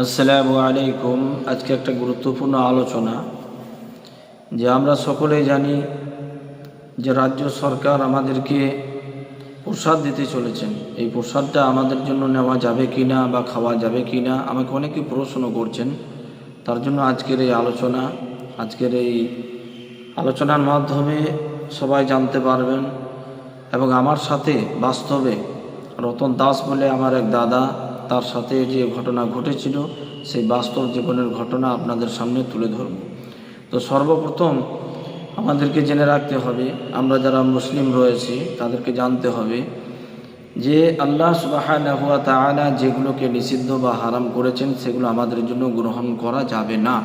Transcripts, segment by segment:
আসসালামু আলাইকুম। আজকে একটা গুরুত্বপূর্ণ আলোচনা, যে আমরা সকলেই জানি যে রাজ্য সরকার আমাদেরকে প্রসাদ দিতে চলেছেন। এই প্রসাদটা আমাদের জন্য নেওয়া যাবে কি না বা খাওয়া যাবে কি না আমাকে অনেকে প্রশ্ন করছেন। তার জন্য আজকের এই আলোচনা, আজকের এই আলোচনার মাধ্যমে সবাই জানতে পারবেন। এবং আমার সাথে বাস্তবে রতন দাস বলে আমার এক দাদা তার সাথে যে ঘটনা ঘটেছিল, সেই বাস্তব জীবনের ঘটনা আপনাদের সামনে তুলে ধরব। তো সর্বপ্রথম আমাদেরকে জেনে রাখতে হবে, আমরা যারা মুসলিম রয়েছি, তাদেরকে জানতে হবে যে আল্লাহ সুবাহানা হুয়া তাআলা যেগুলোকে নিষিদ্ধ বা হারাম করেছেন, সেগুলো আমাদের জন্য গ্রহণ করা যাবে না।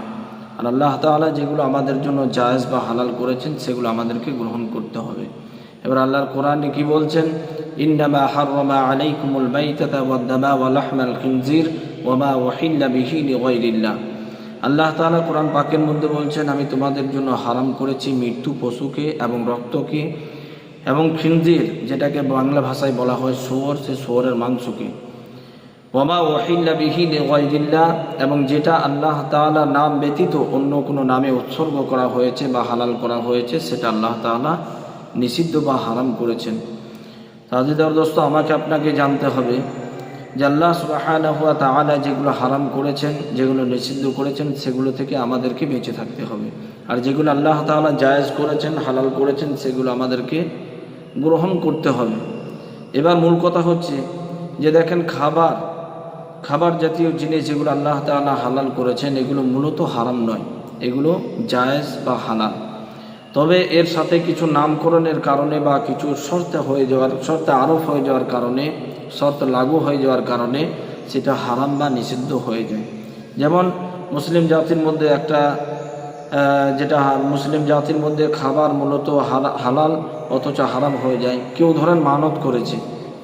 আর আল্লাহ তাআলা যেগুলো আমাদের জন্য জায়েজ বা হালাল করেছেন, সেগুলো আমাদেরকে গ্রহণ করতে হবে। এবার আল্লাহর কোরআনে কি বলছেন? ইন্নামা হাররামা আলাইকুমুল বাইতাতা ওয়াদ-দামা ওয়া লাহমাল খিনজির ওয়া উহিল্লা বিহি লিগাইরিল্লাহ। আল্লাহ তাআলা কোরআন পাকের মধ্যে বলছেন, আমি তোমাদের জন্য হারাম করেছি মৃত্যু পশুকে এবং রক্তকে এবং খিনজির, যেটাকে বাংলা ভাষায় বলা হয় শুয়োর সে শুয়োরের মাংসকে। ওমা ওয়াহিল্লা বিহি লিগাইরিল্লাহ, এবং যেটা আল্লাহ তাআলা নাম ব্যতীত অন্য কোনো নামে উৎসর্গ করা হয়েছে বা হালাল করা হয়েছে, সেটা আল্লাহ তাআলা নিষিদ্ধ বা হারাম করেছেন। তাজিদার দোস্ত, আমাকে আপনাকে জানতে হবে যে আল্লাহ সুবাহানহুয়া তাআলা যেগুলো হারাম করেছেন, যেগুলো নিষিদ্ধ করেছেন, সেগুলো থেকে আমাদেরকে বেঁচে থাকতে হবে। আর যেগুলো আল্লাহ তাআলা জায়েজ করেছেন, হালাল করেছেন, সেগুলো আমাদেরকে গ্রহণ করতে হবে। এবার মূল কথা হচ্ছে যে দেখেন, খাবার খাবার জাতীয় জিনিস যেগুলো আল্লাহ তাআলা হালাল করেছেন, এগুলো মূলত হারাম নয়। এগুলো জায়েজ বা হালাল। তবে এর সাথে কিছু নামকরণের কারণে বা কিছু শর্তে হয়ে যাওয়ার, শর্তে আরোপ হয়ে যাওয়ার কারণে, শর্ত লাগু হয়ে যাওয়ার কারণে সেটা হারাম বা নিষিদ্ধ হয়ে যায়। যেমন মুসলিম জাতির মধ্যে একটা যেটা মুসলিম জাতির মধ্যে খাবার মূলত হালা- হালাল অথচ হারাম হয়ে যায়। কেউ ধরেন মানত করেছে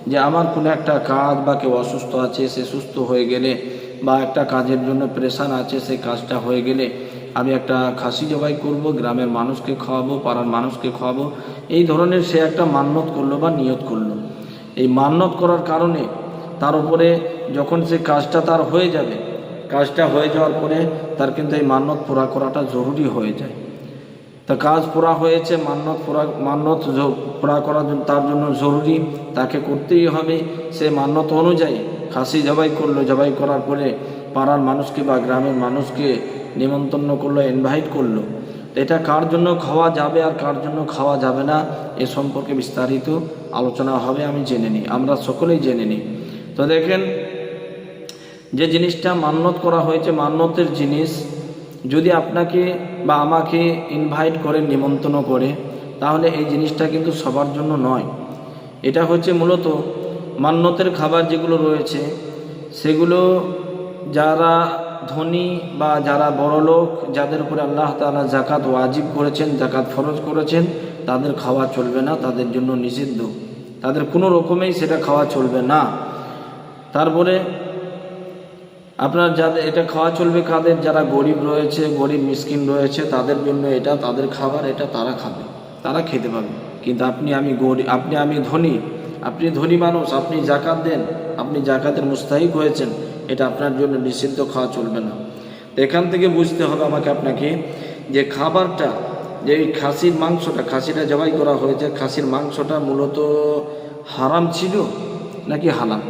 যে আমার কোনো একটা কাজ বা কেউ অসুস্থ আছে, সে সুস্থ হয়ে গেলে বা একটা কাজের জন্য প্রেশার আছে সেই কাজটা হয়ে গেলে আমি একটা খাসি জবাই করব, গ্রামের মানুষকে খাওয়াবো, পাড়ার মানুষকে খাওয়াবো। এই ধরনের সে একটা মান্যত করল বা নিয়ত করল। এই মান্যত করার কারণে তার উপরে যখন সে কাজটা তার হয়ে যাবে, কাজটা হয়ে যাওয়ার পরে তার কিন্তু এই মান্যত পুরা করাটা জরুরি হয়ে যায়। তা কাজ পুরা হয়েছে মান্যত পুরা মান্যত পুরা করার জন্য তার জন্য জরুরি, তাকে করতেই হবে। সে মান্যত অনুযায়ী খাসি জবাই করল। জবাই করার পরে পাড়ার মানুষকে বা গ্রামের মানুষকে নিমন্ত্রণ করল ইনভাইট করল। এটা কার জন্য খাওয়া যাবে আর কার জন্য খাওয়া যাবে না, এ সম্পর্কে বিস্তারিত আলোচনা হবে, আমি জেনে নিই। আমরা সকলেই জেনে নিই। তো দেখেন, যে জিনিসটা মান্যত করা হয়েছে, মান্যতের জিনিস, যদি আপনাকে বা আমাকে ইনভাইট করে, নিমন্ত্রণ করে, তাহলে এই জিনিসটা কিন্তু সবার জন্য নয়। এটা হচ্ছে মূলত মান্যতের খাবার যেগুলো রয়েছে, সেগুলো যারা ধনী বা যারা বড় লোক, যাদের উপরে আল্লাহ তাআলা জাকাত ওয়াজিব করেছেন জাকাত ফরজ করেছেন, তাদের খাওয়া চলবে না, তাদের জন্য নিষিদ্ধ। তাদের কোনো রকমেই সেটা খাওয়া চলবে না। তারপরে আপনার যাদের, এটা খাওয়া চলবে কাদের? যারা গরিব রয়েছে, গরিব মিসকিন রয়েছে, তাদের জন্য এটা, তাদের খাবার, এটা তারা খাবে, তারা খেতে পাবে। কিন্তু আপনি, আমি গরিব আপনি, আমি ধনী, আপনি ধনী মানুষ, আপনি জাকাত দেন, আপনি জাকাতের মুস্তাহিক হয়েছেন এটা আপনার জন্য নিষিদ্ধ, খাওয়া চলবে না। এখান থেকে বুঝতে হবে আমাকে আপনাকে যে খাবারটা, যে এই খাসির মাংসটা, খাসিটা জবাই করা হয়েছে, খাসির মাংসটা মূলত হারাম ছিল নাকি হালাল?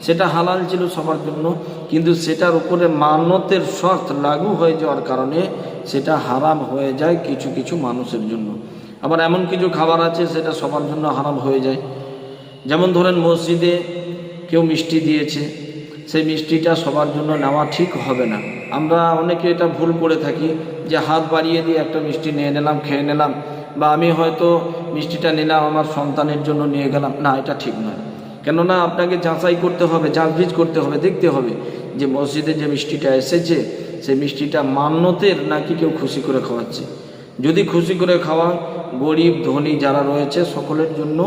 সেটা হালাল ছিল সবার জন্য, কিন্তু সেটার উপরে মানতের শর্ত লাগু হয়ে যাওয়ার কারণে সেটা হারাম হয়ে যায় কিছু কিছু মানুষের জন্য। আবার এমন কিছু খাবার আছে সেটা সবার জন্য হারাম হয়ে যায়। যেমন ধরেন মসজিদে কেউ মিষ্টি দিয়েছে সেই মিষ্টিটা সবার জন্য নেওয়া ঠিক হবে না। আমরা অনেকে এটা ভুল করে থাকি যে হাত বাড়িয়ে দিয়ে একটা মিষ্টি নিয়ে নিলাম, খেয়ে নিলাম, বা আমি হয়তো মিষ্টিটা নিলাম, আমার সন্তানের জন্য নিয়ে গেলাম। না, এটা ঠিক নয়। কেননা আপনাকে যাচাই করতে হবে যাচবিজ করতে হবে, দেখতে হবে যে মসজিদে যে মিষ্টিটা এসেছে, সেই মিষ্টিটা মান্যতের নাকি কেউ খুশি করে খাওয়াচ্ছে। যদি খুশি করে খাওয়া, গরিব, ধনী যারা রয়েছে, সকলের জন্য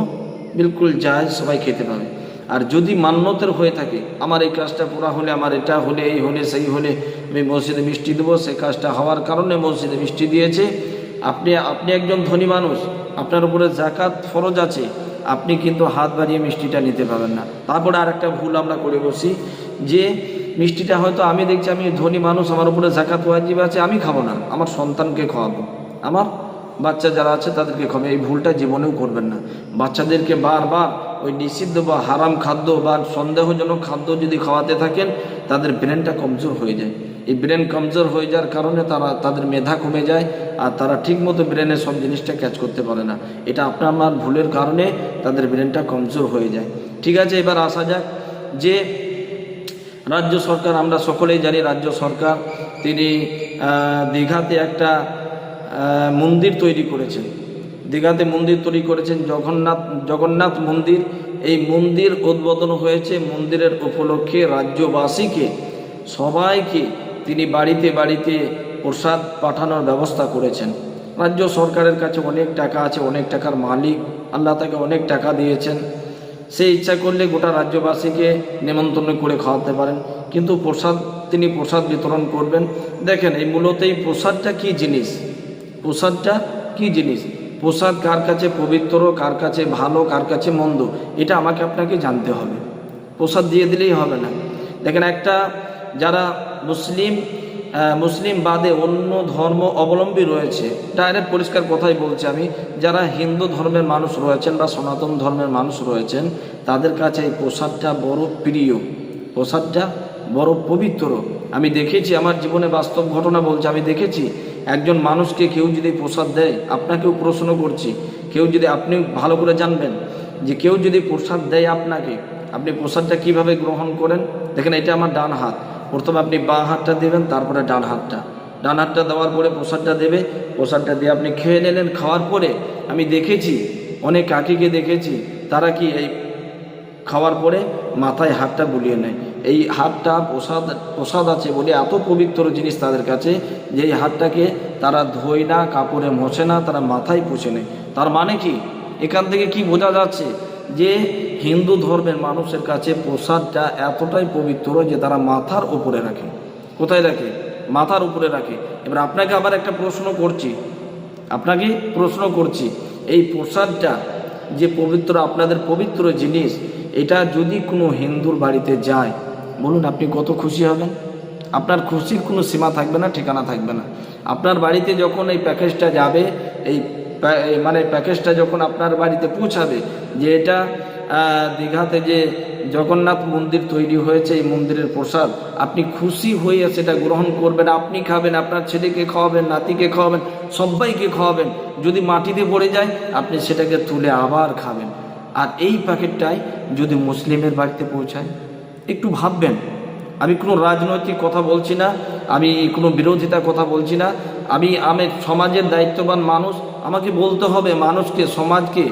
বিলকুল যায় সবাই খেতে পাবে। আর যদি মান্যতের হয়ে থাকে, আমার এই কাজটা পুরা হলে, আমার এটা হলে, এই হলে, সেই হলে, আমি মসজিদে মিষ্টি দেবো সেই কাজটা হওয়ার কারণে মসজিদে মিষ্টি দিয়েছে। আপনি আপনি একজন ধনী মানুষ, আপনার উপরে জাকাত ফরজ আছে, আপনি কিন্তু হাত বাড়িয়ে মিষ্টিটা নিতে পারবেন না। তারপরে আর একটা ভুল আমরা করে বসি, যে মিষ্টিটা হয়তো আমি দেখছি, আমি ধনী মানুষ, আমার উপরে জাকাত ওয়াজিব আছে, আমি খাব না, আমার সন্তানকে খাওয়াবো। আমার বাচ্চা যারা আছে, তাদেরকে খাবে এই ভুলটা জীবনেও করবেন না। বাচ্চাদেরকে বারবার ওই নিষিদ্ধ বা হারাম খাদ্য বা সন্দেহজনক খাদ্য যদি খাওয়াতে থাকেন, তাদের ব্রেনটা কমজোর হয়ে যায়। এই ব্রেন কমজোর হয়ে যাওয়ার কারণে তারা, তাদের মেধা কমে যায় আর তারা ঠিকমতো ব্রেনে সব জিনিসটা ক্যাচ করতে পারে না। এটা আপনার আমার ভুলের কারণে তাদের ব্রেনটা কমজোর হয়ে যায়। ঠিক আছে, এবার আসা যাক যে রাজ্য সরকার, আমরা সকলেই জানি রাজ্য সরকার, তিনি দীঘাতে একটা মন্দির তৈরি করেছেন। দীঘাতে মন্দির তৈরি করেছেন জগন্নাথ জগন্নাথ মন্দির। এই মন্দির উদ্বোধন হয়েছে মন্দিরের উপলক্ষে রাজ্যবাসীকে, সবাইকে। তিনি বাড়িতে বাড়িতে প্রসাদ পাঠানোর ব্যবস্থা করেছেন। রাজ্য সরকারের কাছে অনেক টাকা আছে, অনেক টাকার মালিক। আল্লাহ তাকে অনেক টাকা দিয়েছেন। সে ইচ্ছা করলে গোটা রাজ্যবাসীকে নেমন্তন্ন করে খাওয়াতে পারেন। কিন্তু প্রসাদ, তিনি প্রসাদ বিতরণ করবেন। দেখেন, এই মূলত এই প্রসাদটা কী জিনিস? প্রসাদটা কী জিনিস? প্রসাদ কার কাছে পবিত্র, কার কাছে ভালো, কার কাছে মন্দ, এটা আমাকে আপনাকে জানতে হবে। প্রসাদ দিয়ে দিলেই হবে না। দেখেন একটা, যারা মুসলিম মুসলিম বাদে অন্য ধর্ম অবলম্বী রয়েছে, ডাইরেক্ট পরিষ্কার কথাই বলছি আমি, যারা হিন্দু ধর্মের মানুষ রয়েছেন বা সনাতন ধর্মের মানুষ রয়েছেন, তাদের কাছে এই প্রসাদটা বড় প্রিয়। প্রসাদটা বড় পবিত্র। আমি দেখেছি, আমার জীবনে বাস্তব ঘটনা বলছে, আমি দেখেছি একজন মানুষকে কেউ যদি প্রসাদ দেয়, আপনাকেও প্রশ্ন করছি, কেউ যদি আপনি ভালো করে জানবেন যে কেউ যদি প্রসাদ দেয় আপনাকে, আপনি প্রসাদটা কীভাবে গ্রহণ করেন? দেখেন, এটা আমার ডান হাত। প্রথমে আপনি বাঁ হাতটা দেবেন, তারপরে ডান হাতটা। ডান হাতটা দেওয়ার পরে প্রসাদটা দেবে। প্রসাদটা দিয়ে আপনি খেয়ে নিলেন, খাওয়ার পরে আমি দেখেছি, অনেক কাকিকে দেখেছি, তারা কি এই খাওয়ার পরে মাথায় হাতটা বুলিয়ে নেয়। এই হাতটা প্রসাদ প্রসাদ আছে বলে এত পবিত্র জিনিস তাদের কাছে যে এই হাতটাকে তারা ধোয় না, কাপড়ে মোছে না, তারা মাথায় পুষে নেয়। তার মানে কি? এখান থেকে কি বোঝা যাচ্ছে যে হিন্দু ধর্মের মানুষের কাছে প্রসাদটা এতটাই পবিত্র যে তারা মাথার উপরে রাখে। কোথায় রাখে? মাথার উপরে রাখে। এবার আপনাকে আবার একটা প্রশ্ন করছি। আপনাকে প্রশ্ন করছি, এই প্রসাদটা যে পবিত্র, আপনাদের পবিত্র জিনিস, এটা যদি কোনো হিন্দুর বাড়িতে যায় বলুন আপনি কত খুশি হবেন? আপনার খুশির কোনো সীমা থাকবে না, ঠিকানা থাকবে না। আপনার বাড়িতে যখন এই প্যাকেজটা যাবে, এই মানে প্যাকেজটা যখন আপনার বাড়িতে পৌঁছাবে, যে এটা দীঘাতে যে জগন্নাথ মন্দির তৈরি হয়েছে, এই মন্দিরের প্রসাদ, আপনি খুশি হয়ে সেটা গ্রহণ করবেন, আপনি খাবেন, আপনার ছেলেকে খাওয়াবেন, নাতিকে খাওয়াবেন, সবাইকে খাওয়াবেন। যদি মাটিতে পড়ে যায়, আপনি সেটাকে তুলে আবার খাবেন। আর এই প্যাকেটটাই যদি মুসলিমের বাড়িতে পৌঁছায় একটু ভাববেন। আমি কোনো রাজনৈতিক কথা বলছি না, আমি কোনো বিরোধিতার কথা বলছি না। আমি আমি সমাজের দায়িত্ববান মানুষ, আমাকে বলতে হবে মানুষকে, সমাজকে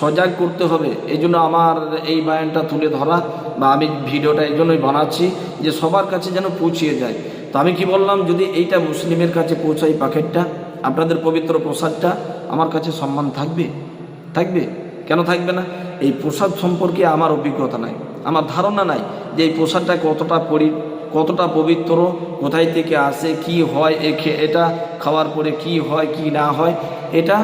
সজাগ করতে হবে। এই জন্য আমার এই বায়ানটা তুলে ধরা বা আমি ভিডিওটা এই জন্যই বানাচ্ছি যে সবার কাছে যেন পৌঁছিয়ে যায়। তো আমি কি বললাম, যদি এইটা মুসলিমের কাছে পৌঁছাই প্যাকেটটা আপনাদের পবিত্র প্রসাদটা, আমার কাছে সম্মান থাকবে? থাকবে? কেন থাকবে না? এই প্রসাদ সম্পর্কে আমার অভিজ্ঞতা নাই। আমার ধারণা নাই যে এই প্রসাদটা কতটা পরি, কতটা পবিত্র, কোথায় থেকে আসে, কি হয় এটা খাওয়ার পরে কি হয়, কি না হয়, এটা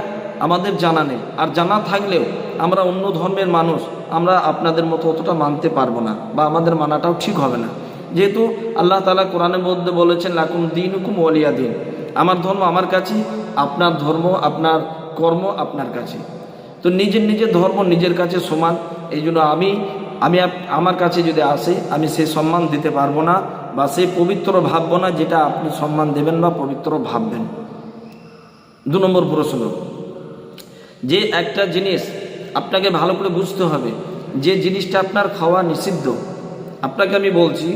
আমাদের জানা নেই। আর জানা থাকলেও আমরা অন্য ধর্মের মানুষ, আমরা আপনাদের মতো অতটা মানতে পারব না বা আমাদের মানাটাও ঠিক হবে না। যেহেতু আল্লাহ তালা কোরআনের মধ্যে বলেছেন, লাকুম দিন হুকুম অলিয়া দিন। আমার ধর্ম আমার কাছে, আপনার ধর্ম, আপনার কর্ম আপনার কাছে। তো নিজের নিজের ধর্ম নিজের কাছে সমান। এই জন্য আমি আমি আমার কাছে যদি আসে, আমি সে সম্মান দিতে পারব না বা সে পবিত্র ভাববো না যেটা আপনি সম্মান দেবেন বা পবিত্র ভাববেন। দু নম্বর প্রশ্ন। যে একটা জিনিস আপনাকে ভালো করে বুঝতে হবে, যে জিনিসটা আপনার খাওয়া নিষিদ্ধ। আপনাকে আমি বলছি,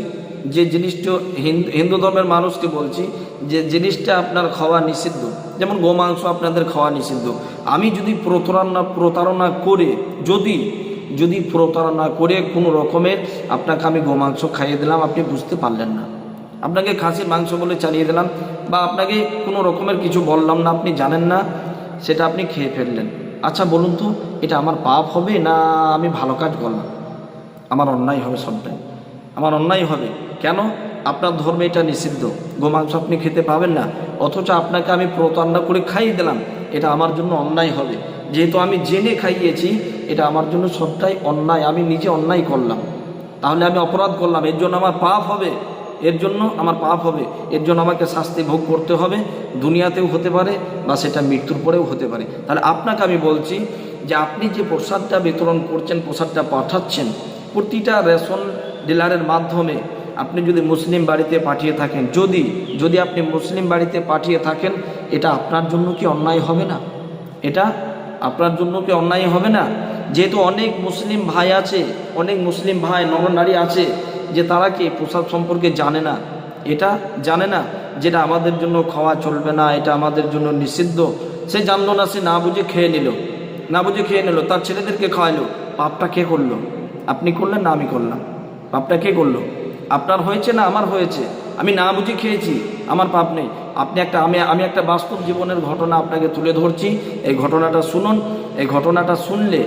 যে জিনিসটা হিন্দু হিন্দু ধর্মের মানুষকে বলছি, যে জিনিসটা আপনার খাওয়া নিষিদ্ধ। যেমন গোমাংস আপনাদের খাওয়া নিষিদ্ধ। আমি যদি প্রতারণা প্রতারণা করে যদি যদি প্রতারণা করে কোনো রকমের আপনাকে আমি গোমাংস খাইয়ে দিলাম, আপনি বুঝতে পারলেন না। আপনাকে খাসির মাংস বলে চালিয়ে দিলাম বা আপনাকে কোনো রকমের কিছু বললাম না, আপনি জানেন না, সেটা আপনি খেয়ে ফেললেন। আচ্ছা বলুন তো, এটা আমার পাপ হবে না আমি ভালো কাজ করলাম? আমার অন্যায় হবে সবটাই। আমার অন্যায় হবে? কেন? আপনার ধর্মে এটা নিষিদ্ধ। গোমাংস আপনি খেতে পাবেন না। অথচ আপনাকে আমি প্রতারণা করে খাইয়ে দিলাম। এটা আমার জন্য অন্যায় হবে। যেহেতু আমি জেনে খাইয়েছি এটা আমার জন্য সবটাই অন্যায়, আমি নিজে অন্যায় করলাম। তাহলে আমি অপরাধ করলাম, এর জন্য আমার পাপ হবে, এর জন্য আমার পাপ হবে, এর জন্য আমাকে শাস্তি ভোগ করতে হবে, দুনিয়াতেও হতে পারে বা সেটা মৃত্যুর পরেও হতে পারে। তাহলে আপনাকে আমি বলছি যে আপনি যে প্রসাদটা বিতরণ করছেন, প্রসাদটা পাঠাচ্ছেন, প্রতিটা রেশন ডিলারের মাধ্যমে আপনি যদি মুসলিম বাড়িতে পাঠিয়ে থাকেন, যদি যদি আপনি মুসলিম বাড়িতে পাঠিয়ে থাকেন, এটা আপনার জন্য কি অন্যায় হবে না? এটা আপনার জন্য কি অন্যায় হবে না? যেহেতু অনেক মুসলিম ভাই আছে, অনেক মুসলিম ভাই, নরনারী আছে, যে তারা কি প্রসাদ সম্পর্কে জানে না? এটা জানে না যেটা আমাদের জন্য খাওয়া চলবে না, এটা আমাদের জন্য নিষিদ্ধ। সে জানলো না, সে না বুঝে খেয়ে নিল। না বুঝে খেয়ে নিল, তার ছেলেদেরকে খাওয়াইলো। পাপটা কে করল? আপনি করলেন না আমি করলাম। পাপটা কে করল? আপনার হয়েছে না আমার হয়েছে? আমি না বুঝে খেয়েছি, আমার পাপ নেই। আপনি একটা, আমি আমি একটা বাস্তব জীবনের ঘটনা আপনাকে তুলে ধরছি। এই ঘটনাটা শুনুন, এই ঘটনাটা শুনলে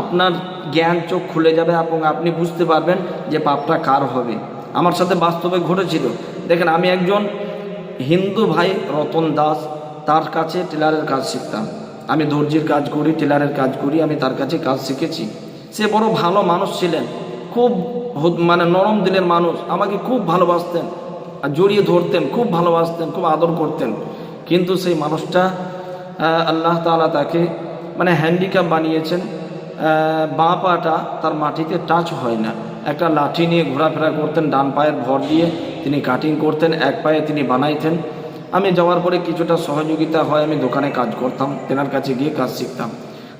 আপনার জ্ঞান চোখ খুলে যাবে এবং আপনি বুঝতে পারবেন যে পাপটা কার হবে। আমার সাথে বাস্তবে ঘটেছিল। দেখেন, আমি একজন হিন্দু ভাই, রতন দাস, তার কাছে টেলারের কাজ শিখতাম। আমি দর্জির কাজ করি, টেলারের কাজ করি, আমি তার কাছে কাজ শিখেছি। সে বড় ভালো মানুষ ছিলেন, খুব মানে নরম দিলের মানুষ, আমাকে খুব ভালোবাসতেন। জড়িয়ে ধরতেন, খুব ভালোবাসতেন, খুব আদর করতেন। কিন্তু সেই মানুষটা আল্লাহ তাআলা তাকে মানে হ্যান্ডিক্যাপ বানিয়েছেন। বাঁ পাটা তার মাটিতে টাচ হয় না। একটা লাঠি নিয়ে ঘোরাফেরা করতেন, ডান পায়ের ভর দিয়ে তিনি কাটিং করতেন, এক পায়ে তিনি বানাইতেন। আমি যাওয়ার পরে কিছুটা সহযোগিতা হয়, আমি দোকানে কাজ করতাম, তেনার কাছে গিয়ে কাজ শিখতাম।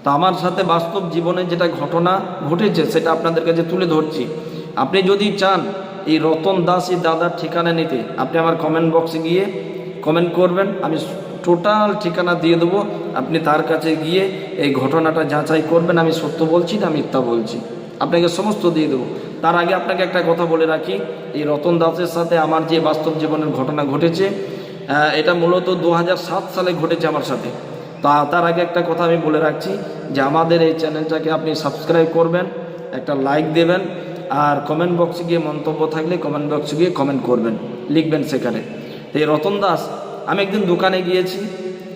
তো আমার সাথে বাস্তব জীবনে যেটা ঘটনা ঘটেছে, সেটা আপনাদের কাছে তুলে ধরছি। আপনি যদি চান এই রতন দাস দাদার ঠিকানা নিতে। আপনি আমার কমেন্ট বক্সে গিয়ে কমেন্ট করবেন, আমি টোটাল ঠিকানা দিয়ে দেবো। আপনি তার কাছে গিয়ে এই ঘটনাটা যাচাই করবেন, আমি সত্য বলছি না মিথ্যা বলছি। আপনাকে সমস্ত দিয়ে দেবো। তার আগে আপনাকে একটা কথা বলে রাখি, এই রতন দাসের সাথে আমার যে বাস্তব জীবনের ঘটনা ঘটেছে এটা মূলত দু হাজার সাত সালে ঘটেছে আমার সাথে। তা, তার আগে একটা কথা আমি বলে রাখছি যে আমাদের এই চ্যানেলটাকে আপনি সাবস্ক্রাইব করবেন, একটা লাইক দেবেন আর কমেন্ট বক্সে গিয়ে মন্তব্য থাকলে কমেন্ট বক্সে গিয়ে কমেন্ট করবেন। লিখবেন সেখানে। এই রতন দাস, আমি একদিন দোকানে গিয়েছি,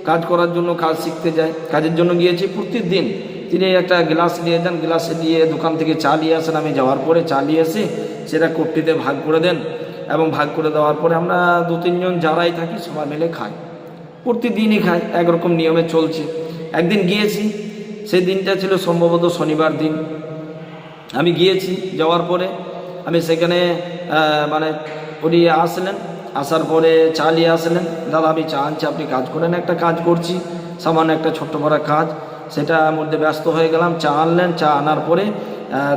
কাজ করার জন্য কাজ শিখতে যাই, কাজের জন্য গিয়েছি প্রতিদিন। তিনি একটা গ্লাস নিয়ে যান, গ্লাসে নিয়ে দোকান থেকে চা নিয়ে আসেন। আমি যাওয়ার পরে চা নিয়ে এসে সেটা কোপটিতে ভাগ করে দেন এবং ভাগ করে দেওয়ার পরে আমরা দু, তিনজন যারাই থাকি সবাই মিলে খাই। প্রতিদিনই খাই, একরকম নিয়মে চলছে। একদিন গিয়েছি, সেই দিনটা ছিল সম্ভবত শনিবার দিন। আমি গিয়েছি যাওয়ার পরে, আমি সেখানে মানে উনি আসলেন। আসার পরে চা নিয়ে আসলেন। দাদা, আমি চা আনছি, আপনি কাজ করেন, একটা কাজ করছি, সামান্য একটা ছোট্ট বড় কাজ। সেটার মধ্যে ব্যস্ত হয়ে গেলাম, চা আনলেন। চা আনার পরে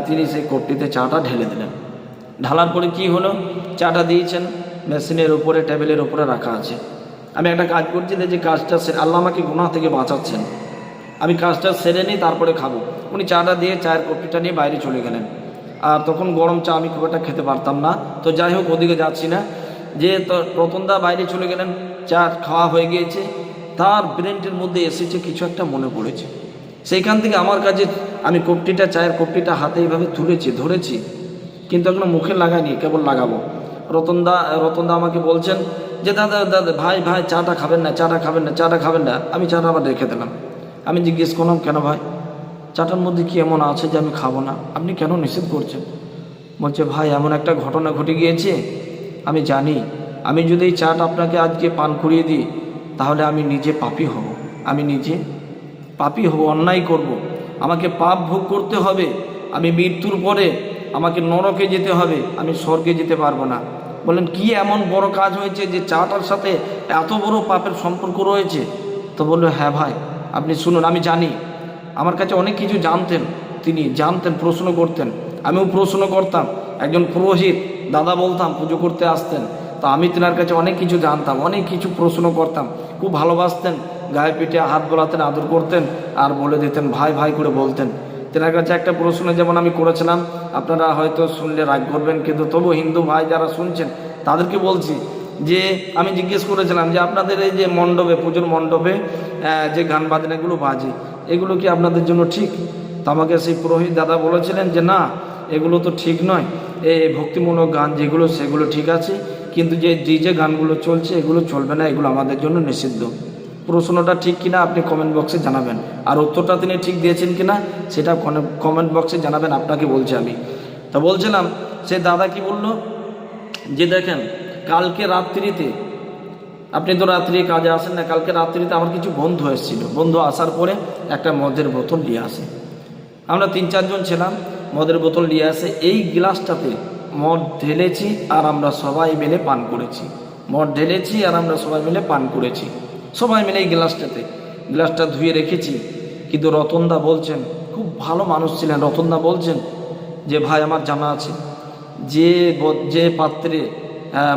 তিনি সেই কোপটিতে চাটা ঢেলে দিলেন। ঢালার পরে কি হলো? চাটা দিয়েছেন, মেশিনের উপরে, টেবিলের উপরে রাখা আছে। আমি একটা কাজ করছি যে কাজটা সে- আল্লাহ আমাকে গুনাহ থেকে বাঁচাচ্ছেন। আমি কাজটা সেরে নিই, তারপরে খাব। উনি চাটা দিয়ে চায়ের কপিটা নিয়ে বাইরে চলে গেলেন। আর তখন গরম চা আমি খুব একটা খেতে পারতাম না। তো যাই হোক, ওদিকে যাচ্ছি না। যে রতনদা বাইরে চলে গেলেন, চা খাওয়া হয়ে গিয়েছে। তার ব্রেনটির মধ্যে এসেছে কিছু একটা মনে পড়েছে। সেইখান থেকে আমার কাছে আমি কপটিটা চায়ের কপটিটা হাতে এইভাবে তুলেছি ধরেছি। কিন্তু এখনও মুখে লাগাইনি, কেবল লাগাবো। রতনদা রতনদা আমাকে বলছেন যে, দাদা দাদা, ভাই ভাই, চাটা খাবেন না, চাটা খাবেন না, চাটা খাবেন না। আমি চাটা আবার রেখে দিলাম। আমি জিজ্ঞেস করলাম, কেন ভাই? চাটার মধ্যে কি এমন আছে যে আমি খাব না? আপনি কেন নিষেধ করছেন? বলছে, ভাই, এমন একটা ঘটনা ঘটে গিয়েছে। আমি জানি। আমি যদি এই চাটা আপনাকে আজকে পান করিয়ে দিই, তাহলে আমি নিজে পাপি হব। আমি নিজে পাপি হব, অন্যায় করব। আমাকে পাপ ভোগ করতে হবে। আমি মৃত্যুর পরে আমাকে নরকে যেতে হবে। আমি স্বর্গে যেতে পারব না। বলেন কি এমন বড় কাজ হয়েছে যে চাটার সাথে এত বড় পাপের সম্পর্ক রয়েছে? তো বলল হ্যাঁ ভাই আপনি শুনুন, আমি জানি। আমার কাছে অনেক কিছু জানতেন তিনি, জানতেন, প্রশ্ন করতেন। আমিও প্রশ্ন করতাম। একজন পুরোহিত, দাদা বলতাম, পুজো করতে আসতেন। তো আমি তেনার কাছে অনেক কিছু জানতাম, অনেক কিছু প্রশ্ন করতাম। খুব ভালোবাসতেন, গায়ে পিঠে হাত বোলাতেন, আদর করতেন, আর বলে দিতেন, ভাই ভাই করে বলতেন। তেনার কাছে একটা প্রশ্ন যেমন আমি করেছিলাম, আপনারা হয়তো শুনলে রাগ করবেন, কিন্তু তবু হিন্দু ভাই যারা শুনছেন, তাদেরকে বলছি যে আমি জিজ্ঞেস করেছিলাম যে আপনাদের এই যে মণ্ডপে, পুজোর মণ্ডপে যে গান বাজনাগুলো বাজে, এগুলো কি আপনাদের জন্য ঠিক? তো আমাকে সেই পুরোহিত দাদা বলেছিলেন যে, না, এগুলো তো ঠিক নয়। এই ভক্তিমূলক গান যেগুলো, সেগুলো ঠিক আছে, কিন্তু যে ডিজে গানগুলো চলছে, এগুলো চলবে না, এগুলো আমাদের জন্য নিষিদ্ধ। প্রশ্নটা ঠিক কিনা আপনি কমেন্ট বক্সে জানাবেন। আর উত্তরটা তিনি ঠিক দিয়েছেন কিনা, সেটা কমেন্ট বক্সে জানাবেন, আপনাকে বলছি আমি। তা বলছিলাম, সে দাদা কি বলল? যে দেখেন কালকে রাত্রিতে, আপনি তো রাত্রি কাজে আসেন না, কালকে রাত্রিতে আমার কিছু বন্ধু এসেছিল। বন্ধু আসার পরে একটা মদের বোতল নিয়ে আসে। আমরা তিন চারজন ছিলাম, মদের বোতল নিয়ে আসে, এই গ্লাসটাতে মদ ঢেলেছি আর আমরা সবাই মিলে পান করেছি। মদ ঢেলেছি আর আমরা সবাই মিলে পান করেছি। সবাই মিলে এই গ্লাসটাতে, গ্লাসটা ধুয়ে রেখেছি। কিন্তু রতনদা বলছেন, খুব ভালো মানুষ ছিলেন রতনদা বলছেন যে, ভাই, আমার জানা আছে, যে যে পাত্রে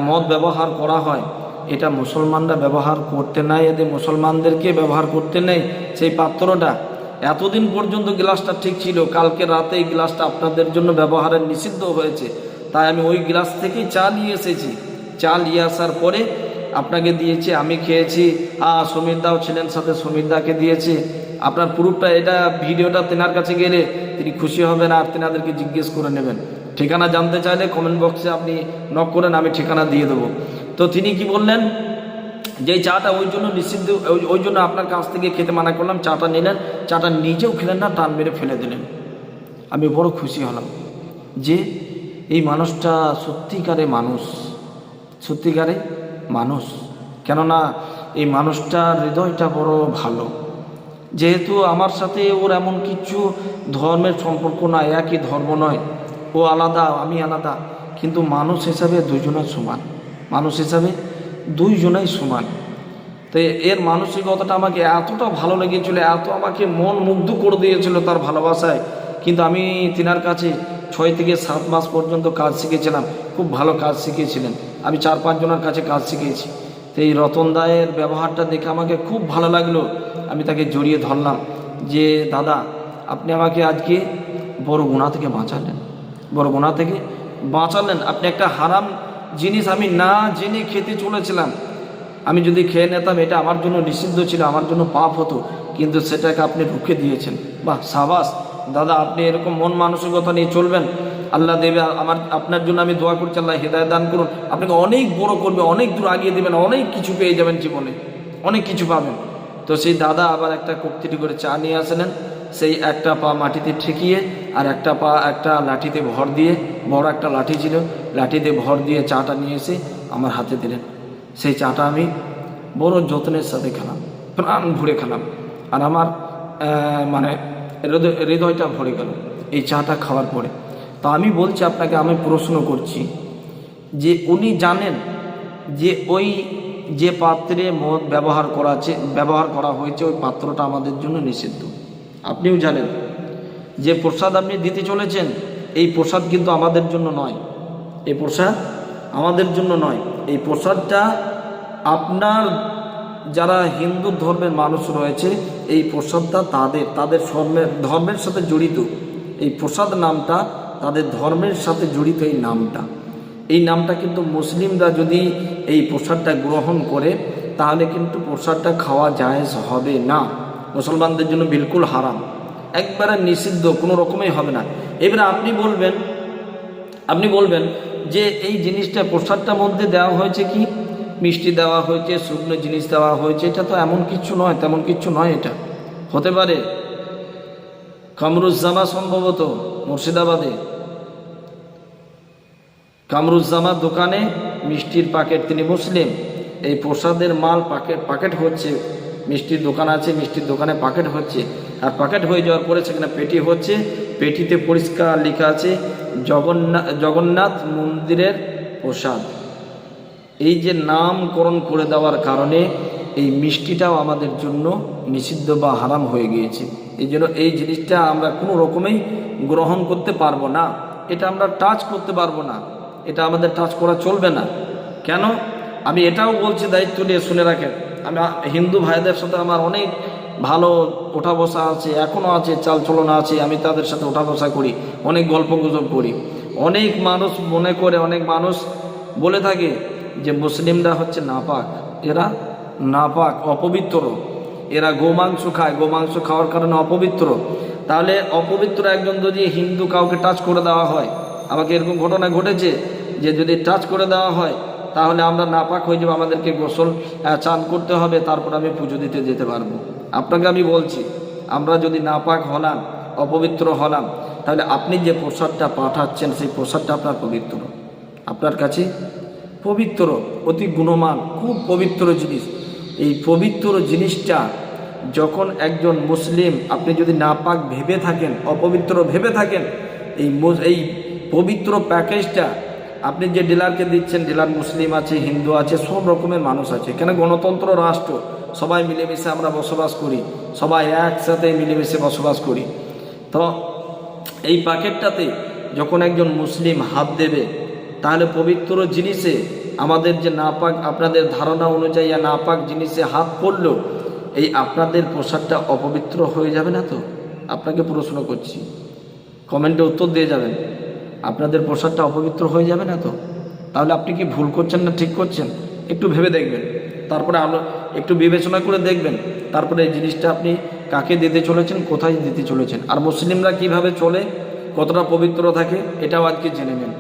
মদ ব্যবহার করা হয়। এটা মুসলমানরা ব্যবহার করতে নাই, এদের মুসলমানদেরকে ব্যবহার করতে নেই। সেই পাত্রটা এতদিন পর্যন্ত গ্লাসটা ঠিক ছিল, কালকে রাতে এই গ্লাসটা আপনাদের জন্য ব্যবহারের নিষিদ্ধ হয়েছে। তাই আমি ওই গ্লাস থেকেই চা নিয়ে এসেছি। চা নিয়ে আসার পরে আপনাকে দিয়েছি, আমি খেয়েছি। আহ, সমীরদাও ছিলেন সাথে, সমীরদাকে দিয়েছি। আপনার প্রুফটা, এটা ভিডিওটা তেনার কাছে গেলে তিনি খুশি হবেন আর তেনাদেরকে জিজ্ঞেস করে নেবেন। ঠিকানা জানতে চাইলে কমেন্ট বক্সে আপনি নক করেন আমি ঠিকানা দিয়ে দেবো। তো তিনি কি বললেন? যে চাটা ওই জন্য নিষিদ্ধ ওই- জন্য আপনার কাছ থেকে খেতে মানা করলাম, চাটা নিলেন, চাটা নিজেও খেলেন না, টান মেরে ফেলে দিলেন। আমি বড় খুশি হলাম যে এই মানুষটা সত্যিকারে মানুষ সত্যিকারে মানুষ। কেননা এই মানুষটার হৃদয়টা বড় ভালো। যেহেতু আমার সাথে ওর এমন কিছু ধর্মের সম্পর্ক নয়, একই ধর্ম নয় ও আলাদা, আমি আলাদা। কিন্তু মানুষ হিসাবে দুজনের সমান। মানুষ হিসাবে দুইজনেই সমান। তো এর মানসিকতাটা আমাকে এতটা ভালো লেগেছিল, এত আমাকে মন মুগ্ধ করে দিয়েছিল তার ভালোবাসায়। কিন্তু আমি তিনার কাছে ছয় থেকে সাত মাস পর্যন্ত কাজ শিখেছিলাম, খুব ভালো কাজ শিখিয়েছিলেন আমি চার পাঁচজনের কাছে কাজ শিখিয়েছি তো এই রতন দায়ের ব্যবহারটা দেখে আমাকে খুব ভালো লাগল। আমি তাকে জড়িয়ে ধরলাম যে, দাদা, আপনি আমাকে আজকে বড় গুণা থেকে বাঁচালেন। বড় গুণা থেকে বাঁচালেন। আপনি একটা হারাম জিনিস আমি না জেনে খেতে চলেছিলাম। আমি যদি খেয়ে নিতাম, এটা আমার জন্য নিষিদ্ধ ছিল, আমার জন্য পাপ হতো। কিন্তু সেটাকে আপনি রুখে দিয়েছেন। বাহ, সাবাস। দাদা, আপনি এরকম মন মানসিকতা নিয়ে চলবেন। আল্লাহ দেবে, আমার, আপনার জন্য আমি দোয়া করছি, আল্লাহ হেদায় দান করুন। আপনাকে অনেক বড় করবে, অনেক দূর আগিয়ে দেবেন, অনেক কিছু পেয়ে যাবেন জীবনে। অনেক কিছু পাবেন। তো সেই দাদা আবার একটা কপ্তিটি করে চা নিয়ে আসলেন। সেই একটা পা মাটিতে ঠেকিয়ে আর একটা পা, একটা লাঠিতে ভর দিয়ে, বড় একটা লাঠি ছিল। লাঠিতে ভর দিয়ে চাটা নিয়ে এসে আমার হাতে দিলেন। সেই চাটা আমি বড় যত্নের সাথে খেলাম, প্রাণ ভরে খেলাম। আর আমার মানে হৃদয়, হৃদয়টা ভরে গেল এই চাটা খাওয়ার পরে। তা আমি বলছি আপনাকে, আমি প্রশ্ন করছি যে উনি জানেন যে ওই যে পাত্রে মদ ব্যবহার করা ব্যবহার করা হয়েছে, ওই পাত্রটা আমাদের জন্য নিষিদ্ধ। আপনিও জানেন। যে প্রসাদ আপনি দিতে চলেছেন, এই প্রসাদ কিন্তু আমাদের জন্য নয়। এই প্রসাদ আমাদের জন্য নয়। এই প্রসাদটা আপনার যারা হিন্দু ধর্মের মানুষ রয়েছে, এই প্রসাদটা তাদের তাদের ধর্মের ধর্মের সাথে জড়িত। এই প্রসাদ নামটা তাদের ধর্মের সাথে জড়িত এই নামটা। এই নামটা কিন্তু মুসলিমরা যদি এই প্রসাদটা গ্রহণ করে, তাহলে কিন্তু প্রসাদটা খাওয়া জায়েজ হবে না। মুসলমানদের জন্য বিলকুল হারাম। একবারে নিষিদ্ধ, কোনো রকমই হবে না। এবারে আপনি বলবেন আপনি বলবেন যে এই জিনিসটা প্রসাদটার মধ্যে দেওয়া হয়েছে কি? মিষ্টি দেওয়া হয়েছে, শুকনো জিনিস দেওয়া হয়েছে, এটা তো এমন কিছু নয়, তেমন কিছু নয় এটা। হতে পারে কামরুজ্জামা সম্ভবত মুর্শিদাবাদে। কামরুজ্জামার দোকানে মিষ্টির প্যাকেট, তিনি মুসলিম। এই প্রসাদের মাল প্যাকেট প্যাকেট হচ্ছে, মিষ্টির দোকান আছে, মিষ্টির দোকানে প্যাকেট হচ্ছে। আর প্যাকেট হয়ে যাওয়ার পরে সেখানে পেটি হচ্ছে। পেটিতে পরিষ্কার লেখা আছে জগন্নাথ জগন্নাথ মন্দিরের প্রসাদ। এই যে নামকরণ করে দেওয়ার কারণে এই মিষ্টিটাও আমাদের জন্য নিষিদ্ধ বা হারাম হয়ে গিয়েছে। এই জন্য এই জিনিসটা আমরা কোনো রকমেই গ্রহণ করতে পারব না। এটা আমরা টাচ করতে পারব না। এটা আমাদের টাচ করা চলবে না। কেন? আমি এটাও বলছি দায়িত্ব নিয়ে শুনে রাখেন। আমি হিন্দু ভাইদের সাথে আমার অনেক ভালো ওঠা বসা আছে এখনও আছে চাল চলনা আছে, আমি তাদের সাথে ওঠা বসা করি, অনেক গল্প গুজব করি। অনেক মানুষ মনে করে, অনেক মানুষ বলে থাকে যে মুসলিমরা হচ্ছে নাপাক। এরা নাপাক, অপবিত্র। এরা গোমাংস খায়, গোমাংস খাওয়ার কারণে অপবিত্র। তাহলে অপবিত্র একজন যদি হিন্দু কাউকে টাচ করে দেওয়া হয়, আমাকে এরকম ঘটনা ঘটেছে যে যদি টাচ করে দেওয়া হয়, তাহলে আমরা নাপাক হয়ে যাব, আমাদেরকে গোসল চান করতে হবে, তারপর আমি পুজো দিতে যেতে পারব। আপনাকে আমি বলছি, আমরা যদি নাপাক হলাম, অপবিত্র হলাম, তাহলে আপনি যে প্রসাদটা পাঠাচ্ছেন, সেই প্রসাদটা আপনার পবিত্র। আপনার কাছে পবিত্র, অতি গুণমান, খুব পবিত্র জিনিস। এই পবিত্র জিনিসটা যখন একজন মুসলিম, আপনি যদি নাপাক ভেবে থাকেন, অপবিত্র ভেবে থাকেন, এই এই পবিত্র প্যাকেজটা আপনি যে ডিলারকে দিচ্ছেন, ডিলার মুসলিম আছে, হিন্দু আছে, সব রকমের মানুষ আছে। কেন গণতন্ত্র, রাষ্ট্র, সবাই মিলেমিশে আমরা বসবাস করি। সবাই একসাথে মিলেমিশে বসবাস করি। তো এই প্যাকেটটাতে যখন একজন মুসলিম হাত দেবে, তাহলে পবিত্র জিনিসে আমাদের যে নাপাক, আপনাদের ধারণা অনুযায়ী নাপাক জিনিসে হাত পড়ল এই আপনাদের পোশাকটা অপবিত্র হয়ে যাবে না তো? আপনাকে প্রশ্ন করছি। কমেন্টে উত্তর দিয়ে যাবেন। আপনাদের প্রসাদটা অপবিত্র হয়ে যাবে না তো? তাহলে আপনি কি ভুল করছেন না ঠিক করছেন? একটু ভেবে দেখবেন। তারপরে আলো, একটু বিবেচনা করে দেখবেন। তারপরে এই জিনিসটা আপনি কাকে দিতে চলেছেন, কোথায় দিতে চলেছেন? আর মুসলিমরা কীভাবে চলে? কতটা পবিত্র থাকে? এটাও আজকে জেনে নেন।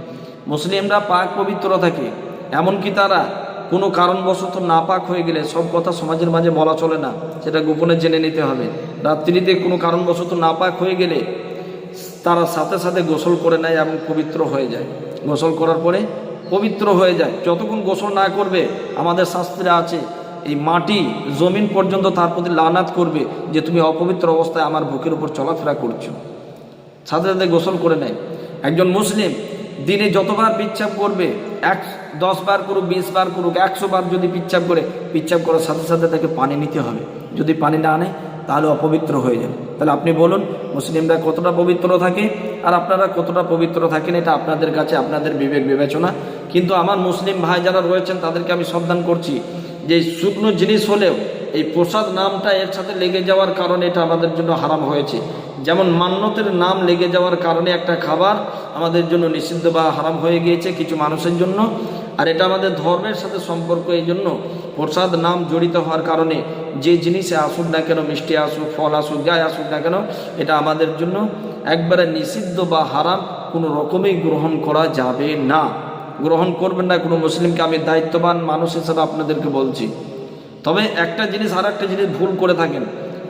মুসলিমরা পাক পবিত্র থাকে। এমনকি তারা কোনো কারণবশত নাপাক হয়ে গেলে সব কথা সমাজের মাঝে বলা চলে না। সেটা গোপনে জেনে নিতে হবে। রাত্রিতে কোনো কারণবশত নাপাক হয়ে গেলে তারা সাথে সাথে গোসল করে নেয় এবং পবিত্র হয়ে যায়। গোসল করার পরে পবিত্র হয়ে যায়। যতক্ষণ গোসল না করবে, আমাদের শাস্ত্রে আছে, এই মাটি জমিন পর্যন্ত তার প্রতি লানাত করবে যে তুমি অপবিত্র অবস্থায় আমার বুকের উপর চলাফেরা করছ। সাথে সাথে গোসল করে নেয়। একজন মুসলিম দিনে যতবার পিচ্ছাপ করবে, এক, দশ বার করুক, বিশ বার করুক, একশো বার যদি পিচ্ছাপ করে, পিচ্ছাপ করার সাথে সাথে তাকে পানি নিতে হবে। যদি পানি না আনে তাহলে অপবিত্র হয়ে যাবে। তাহলে আপনি বলুন, মুসলিমরা কতটা পবিত্র থাকে আর আপনারা কতটা পবিত্র থাকেন এটা আপনাদের কাছে আপনাদের বিবেক বিবেচনা। কিন্তু আমার মুসলিম ভাই যারা রয়েছেন তাদেরকে আমি সাবধান করছি যে শুকনো জিনিস হলেও এই প্রসাদ নামটা এর সাথে লেগে যাওয়ার কারণে এটা আমাদের জন্য হারাম হয়েছে। যেমন মান্যতের নাম লেগে যাওয়ার কারণে একটা খাবার আমাদের জন্য নিষিদ্ধ বা হারাম হয়ে গিয়েছে কিছু মানুষের জন্য। আর এটা আমাদের ধর্মের সাথে সম্পর্ক, এই জন্য প্রসাদ নাম জড়িত হওয়ার কারণে যে জিনিসে আসুক না কেন, মিষ্টি আসুক, ফল আসুক, যাই আসুক না কেন, এটা আমাদের জন্য একবারে নিষিদ্ধ বা হারাম, কোনো রকমেই গ্রহণ করা যাবে না। গ্রহণ করবেন না কোনো মুসলিমকে, আমি দায়িত্ববান মানুষ হিসাবে আপনাদেরকে বলছি। তবে একটা জিনিস আর একটা জিনিস ভুল করে থাকেন।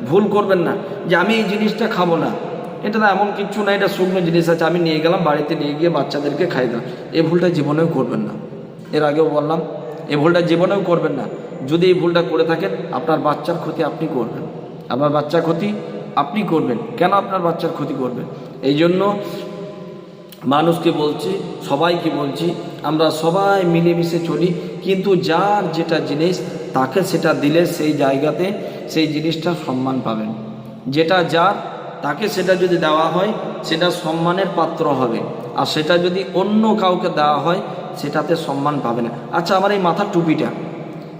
ভুল করবেন না যে আমি এই জিনিসটা খাব না। এটা না এমন কিচ্ছু না, এটা শুকনো জিনিস আছে, আমি নিয়ে গেলাম, বাড়িতে নিয়ে গিয়ে বাচ্চাদেরকে খাই দাম এই ভুলটা জীবনেও করবেন না। এর আগেও বললাম, এই ভুলটা জীবনেও করবেন না। যদি এই ভুলটা করে থাকেন, আপনার বাচ্চার ক্ষতি আপনি করবেন। আপনার বাচ্চার ক্ষতি আপনি করবেন। কেন আপনার বাচ্চার ক্ষতি করবেন? এই জন্য মানুষকে বলছি, সবাইকে বলছি, আমরা সবাই মিলেমিশে চলি, কিন্তু যার যেটা জিনিস, তাকে সেটা দিলে সেই জায়গাতে সেই জিনিসটা সম্মান পাবেন। যেটা যার, তাকে সেটা যদি দেওয়া হয়, সেটা সম্মানের পাত্র হবে। আর সেটা যদি অন্য কাউকে দেওয়া হয়, সেটাতে সম্মান পাবে না। আচ্ছা আমার এই মাথার টুপিটা,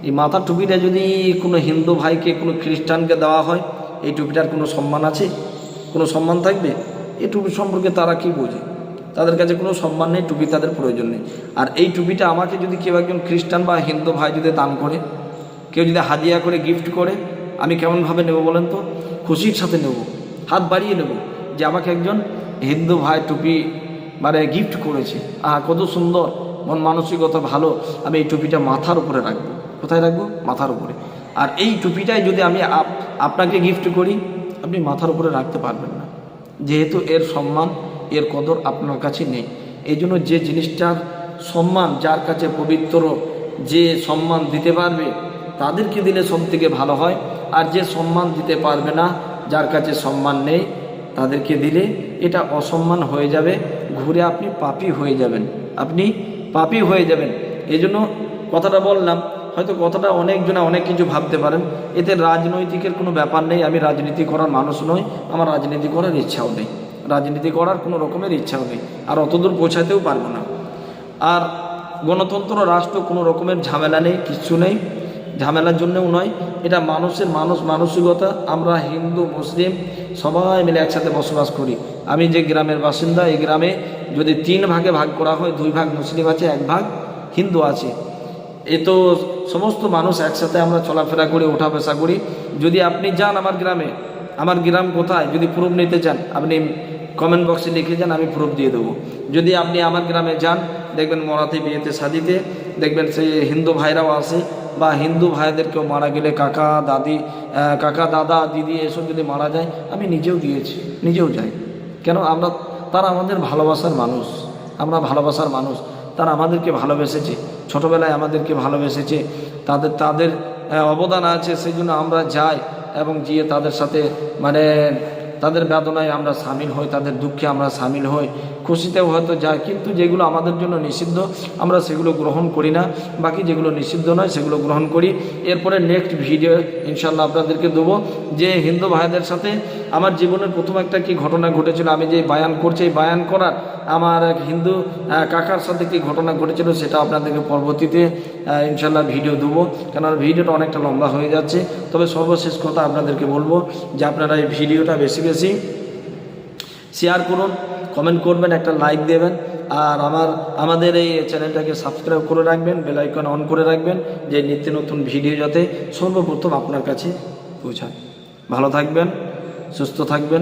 এই মাথার টুপিটা যদি কোনো হিন্দু ভাইকে, কোনো খ্রিস্টানকে দেওয়া হয়, এই টুপিটার কোনো সম্মান আছে? কোনো সম্মান থাকবে? এই টুপি সম্পর্কে তারা কি বোঝে? তাদের কাছে কোনো সম্মান নেই, টুপি তাদের প্রয়োজন নেই। আর এই টুপিটা আমাকে যদি কেউ একজন খ্রিস্টান বা হিন্দু ভাই যদি দান করে, কেউ যদি হাদিয়া করে গিফট করে, আমি কেমনভাবে নেব বলেন তো? খুশির সাথে নেব, হাত বাড়িয়ে নেব যে আমাকে একজন হিন্দু ভাই টুপি মানে গিফট করেছে। আহা, কত সুন্দর, মন মানসিকতা ভালো, আমি এই টুপিটা মাথার উপরে রাখব। কোথায় রাখব? মাথার উপরে। আর এই টুপিটাই যদি আমি আপ- আপনাকে গিফট করি, আপনি মাথার উপরে রাখতে পারবেন না। যেহেতু এর সম্মান এর কদর আপনার কাছে নেই। এই জন্য যে জিনিসটার সম্মান, যার কাছে পবিত্র, যে সম্মান দিতে পারবে, তাদেরকে দিলে সব থেকে ভালো হয়। আর যে সম্মান দিতে পারবে না, যার কাছে সম্মান নেই, তাদেরকে দিলে এটা অসম্মান হয়ে যাবে, ঘুরে আপনি পাপি হয়ে যাবেন। আপনি পাপি হয়ে যাবেন। এই কথাটা বললাম, হয়তো কথাটা অনেকজনে অনেক কিছু ভাবতে পারেন। এতে রাজনৈতিকের কোনো ব্যাপার নেই, আমি রাজনীতি করার মানুষ নই, আমার রাজনীতি করার ইচ্ছাও নেই। রাজনীতি করার কোনো রকমের ইচ্ছাও নেই আর অতদূর পৌঁছাতেও পারব না। আর গণতন্ত্র রাষ্ট্র কোনো রকমের ঝামেলা নেই, কিচ্ছু নেই, ঝামেলার জন্যও নয়। এটা মানুষের মানুষ, মানসিকতা। আমরা হিন্দু, মুসলিম, সবাই মিলে একসাথে বসবাস করি। আমি যে গ্রামের বাসিন্দা, এই গ্রামে যদি তিন ভাগে ভাগ করা হয়, দুই ভাগ মুসলিম আছে, এক ভাগ হিন্দু আছে। এ তো সমস্ত মানুষ একসাথে আমরা চলাফেরা করি ওঠা বসা করি। যদি আপনি যান আমার গ্রামে, আমার গ্রাম কোথায়? যদি প্রুফ নিতে চান, আপনি কমেন্ট বক্সে লিখে যান, আমি প্রুফ দিয়ে দেবো। যদি আপনি আমার গ্রামে যান, দেখবেন মরাতে বিয়েতে শাদিতে দেখবেন সে হিন্দু ভাইরাও আসে বা হিন্দু ভাইদেরকেও মারা গেলে কাকা, দাদি কাকা, দাদা, দিদি, এসব যদি মারা যায়, আমি নিজেও দিয়েছি, নিজেও যাই। কেন? আমরা, তারা আমাদের ভালোবাসার মানুষ, আমরা ভালোবাসার মানুষ। তারা আমাদেরকে ভালোবেসেছে, ছোটোবেলায় আমাদেরকে ভালোবেসেছে, তাদের তাদের অবদান আছে সেই জন্য আমরা যাই এবং গিয়ে তাদের সাথে মানে তাদের বেদনায় আমরা সামিল হই, তাদের দুঃখে আমরা সামিল হই। খুশিতেও হয়তো যাই কিন্তু যেগুলো আমাদের জন্য নিষিদ্ধ, আমরা সেগুলো গ্রহণ করি না। বাকি যেগুলো নিষিদ্ধ নয়, সেগুলো গ্রহণ করি। এরপরে নেক্সট ভিডিও ইনশাল্লাহ আপনাদেরকে দেবো যে হিন্দু ভাইদের সাথে আমার জীবনের প্রথম একটা কি ঘটনা ঘটেছিল, আমি যে বায়ান করছি, এই বায়ান করার আমার এক হিন্দু কাকার সাথে কি ঘটনা ঘটেছিল সেটা আপনাদেরকে পরবর্তীতে ইনশাল্লাহ ভিডিও দেবো। কেন ভিডিওটা অনেকটা লম্বা হয়ে যাচ্ছে। তবে সর্বশেষ কথা আপনাদেরকে বলব যে আপনারা এই ভিডিওটা বেশি বেশি শেয়ার করুন কমেন্ট করবেন, একটা লাইক দেবেন। আর আমার, আমাদের এই চ্যানেলটাকে সাবস্ক্রাইব করে রাখবেন বেল আইকন অন করে রাখবেন, যে নিত্য নতুন ভিডিও যাতে সর্বপ্রথম আপনার কাছে পৌঁছায়। ভালো থাকবেন, সুস্থ থাকবেন।